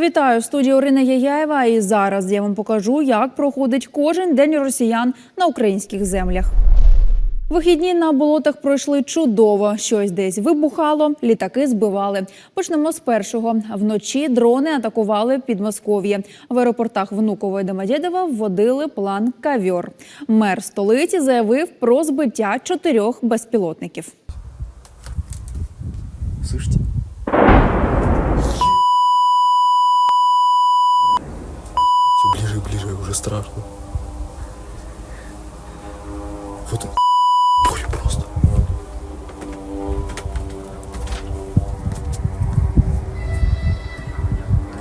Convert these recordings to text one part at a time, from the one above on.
Вітаю в студії Орина Яяєва. І зараз я вам покажу, як проходить кожен день росіян на українських землях. Вихідні на болотах пройшли чудово. Щось десь вибухало, літаки збивали. Почнемо з першого. Вночі дрони атакували Підмосков'я. В аеропортах Внуково і Домодєдова вводили план Кавьор. Мер столиці заявив про збиття чотирьох безпілотників. Слышите?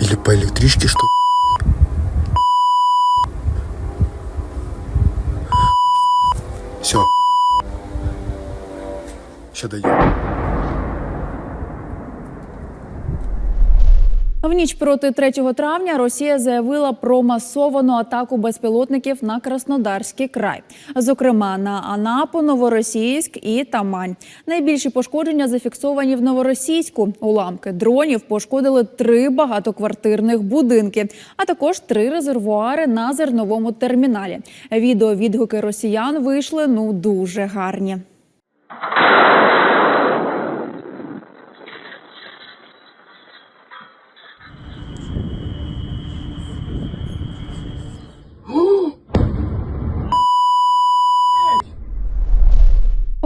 Или по электричке что? Все. Сейчас дойдем. В ніч проти 3 травня Росія заявила про масовану атаку безпілотників на Краснодарський край, зокрема на Анапу, Новоросійськ і Тамань. Найбільші пошкодження зафіксовані в Новоросійську. Уламки дронів пошкодили три багатоквартирних будинки, а також три резервуари на зерновому терміналі. Відео відгуки росіян вийшли ну дуже гарні.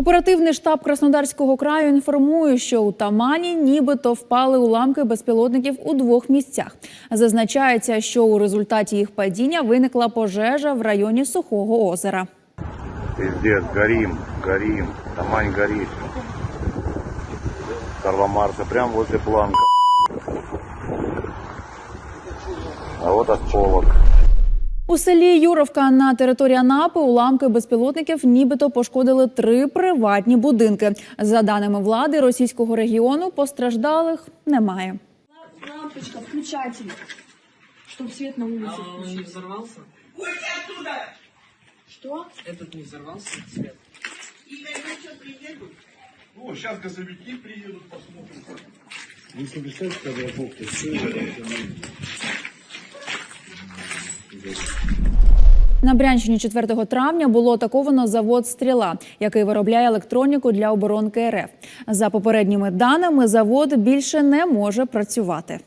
Оперативний штаб Краснодарського краю інформує, що у Тамані нібито впали уламки безпілотників у двох місцях. Зазначається, що у результаті їх падіння виникла пожежа в районі Сухого озера. Пиздец, горим, горим, Тамань горит. Карла Марса прям возле планка. А вот осколок. У селі Юровка на території Анапи уламки безпілотників нібито пошкодили три приватні будинки. За даними влади російського регіону, постраждалих немає. Лампочка, включатель, чтобы свет на улице А он не включить. взорвался? Что? Этот не взорвался цвет? Ну, сейчас газовики приедут, посмотрим. На Брянщині 4 травня було атаковано завод Стріла, який виробляє електроніку для оборонки РФ. За попередніми даними, завод більше не може працювати.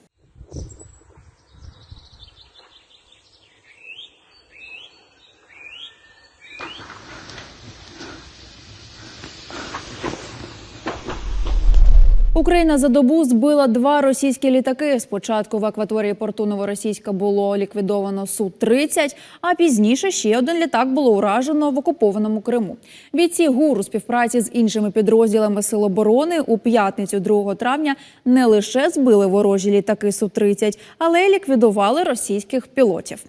Україна за добу збила два російські літаки. Спочатку в акваторії порту Новоросійська було ліквідовано су 30 а пізніше ще один літак було уражено в окупованому Криму. Бійці ГУР у співпраці з іншими підрозділами Сил оборони у п'ятницю 2 травня не лише збили ворожі літаки су 30 але й ліквідували російських пілотів.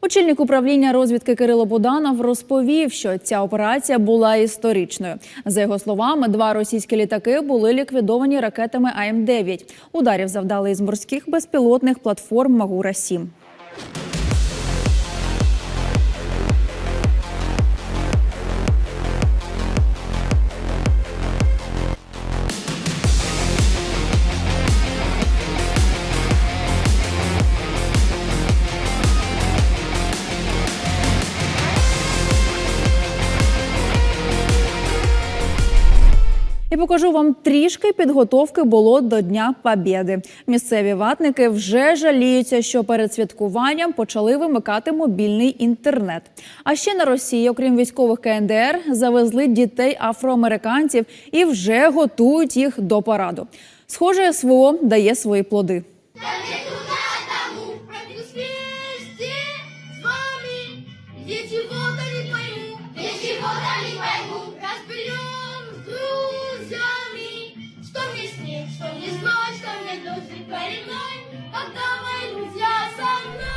Очільник управління розвідки Кирило Буданов розповів, що ця операція була історичною. За його словами, два російські літаки були ліквідовані ракетами АМ-9. Ударів завдали із морських безпілотних платформ Магура 7 І покажу вам трішки підготовки було до Дня Побєди. Місцеві ватники вже жаліються, що перед святкуванням почали вимикати мобільний інтернет. А ще на Росії, окрім військових КНДР, завезли дітей афроамериканців і вже готують їх до параду. Схоже, СВО дає свої плоди. Пройдусь вместе с вами, где чего-то не пойму, где чего-то не пойму. Со мной.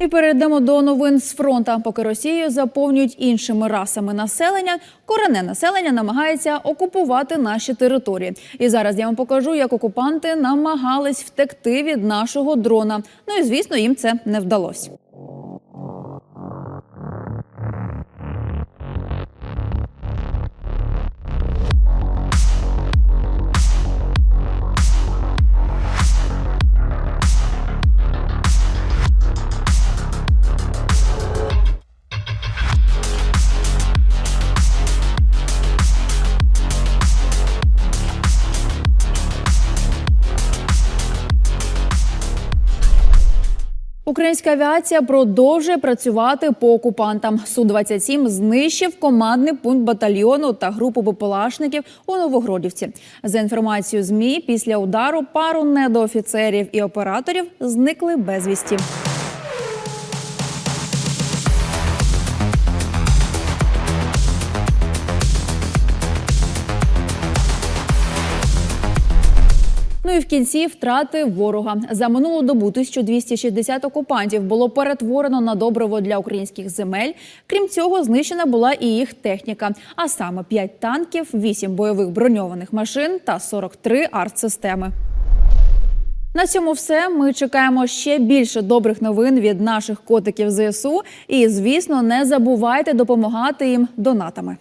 І перейдемо до новин з фронта. Поки Росію заповнюють іншими расами населення, коренне населення намагається окупувати наші території. І зараз я вам покажу, як окупанти намагались втекти від нашого дрона. Ну і звісно, їм це не вдалося. Українська авіація продовжує працювати по окупантам. Су 27 знищив командний пункт батальйону та групу БПЛАшників у Новогродівці. За інформацією змі, після удару пару недоофіцерів і операторів зникли безвісті. Ну і в кінці втрати ворога за минулу добу 1260 окупантів було перетворено на добриво для українських земель. Крім цього, знищена була і їх техніка, а саме 5 танків, 8 бойових броньованих машин та 43 артсистеми. На цьому все. Ми чекаємо ще більше добрих новин від наших котиків ЗСУ. І, звісно, не забувайте допомагати їм донатами.